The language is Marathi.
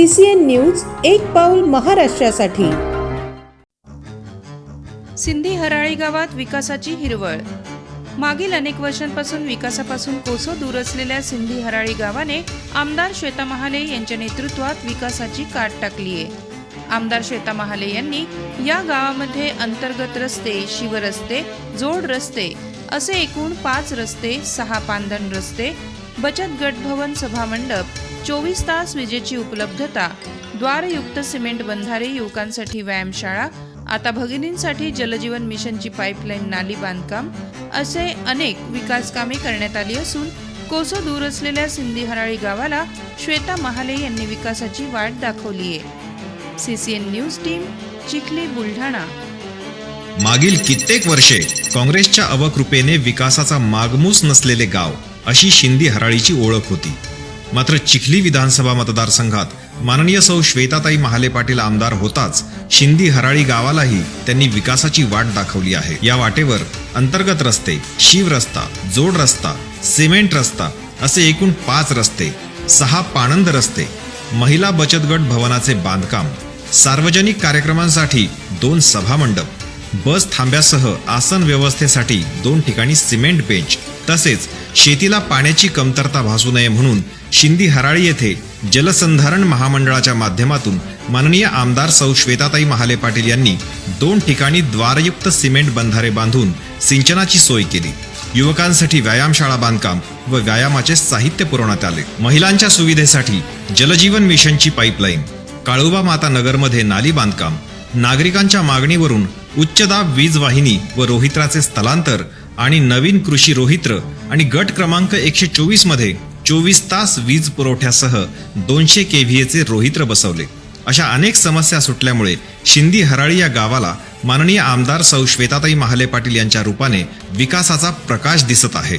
सी सी एन न्यूज एक पाऊल महाराष्ट्रासाठी. सिंधी हराळी गावात विकासाची हिरवळ. मागील अनेक वर्षांपासून विकासापासून कोसो दूर असलेल्या सिंधी हराळी गावाने आमदार श्वेता महाले यांच्या नेतृत्वात विकासाची काट टाकली आहे. आमदार श्वेता महाले यांनी या गावामध्ये अंतर्गत रस्ते शिवरस्ते जोड रस्ते असे एकूण पाच रस्ते सहा पांदण रस्ते बचत गट भवन सभामंडप चोवीस तास विजेची उपलब्धता द्वारयुक्त सिमेंट बंधारे युवकांसाठी व्यायामशाळा आता भगिनींसाठी जलजीवन मिशनची पाईपलाईन नाली बांधकाम असे अनेक विकास कामे करण्यात आली असून कोसो दूर असलेल्या सिंधी हराळी गावाला श्वेता महाले यांनी विकासाची वाट दाखवली आहे. CCN news team Chikhli Buldhana. मागील कित्येक वर्षे काँग्रेसच्या अवकृपेने विकासाचा मागमूस नसलेले गाव अशी शिंदी हराळीची ओळख होती. मात्र चिखली विधानसभा मतदारसंघात माननीय सौ श्वेताताई महाले पाटील आमदार होताच शिंदी हराळी गावालाही त्यांनी विकासाची वाट दाखवली आहे. या वाटेवर अंतर्गत रस्ते शिव रस्ता जोड रस्ता सिमेंट रस्ता असे एकूण पाच रस्ते सहा पाणंद रस्ते महिला बचत गट भवनाचे बांधकाम सार्वजनिक कार्यक्रमांसाठी दोन सभामंडप बस थांब्यासह आसन व्यवस्थेसाठी दोन ठिकाणी सिमेंट बेंच तसेच शेतीला पाण्याची कमतरता भासू नये म्हणून शिंदी हराळी येथे जलसंधारण महामंडळाच्या माध्यमातून माननीय आमदार सौ. श्वेताताई महाले पाटील यांनी दोन ठिकाणी द्वारयुक्त सिमेंट बंधारे बांधून सिंचनाची सोय केली. युवकांसाठी व्यायामशाळा बांधकाम व व्यायामाचे साहित्य पुरवण्यात आले. महिलांच्या सुविधेसाठी जलजीवन मिशनची पाईपलाईन काळोबा माता नगरमध्ये नाली बांधकाम नागरिकांच्या मागणीवरून उच्चदाब वीज वाहिनी व रोहित्राचे स्थलांतर आणि नवीन कृषी रोहित्र आणि गट क्रमांक एकशे चोवीसमध्ये चोवीस तास वीज पुरवठ्यासह दोनशे केव्हीएचे रोहित्र बसवले. अशा अनेक समस्या सुटल्यामुळे शिंदी हराळी या गावाला माननीय आमदार सौ श्वेताताई महाले पाटील यांच्या रूपाने विकासाचा प्रकाश दिसत आहे.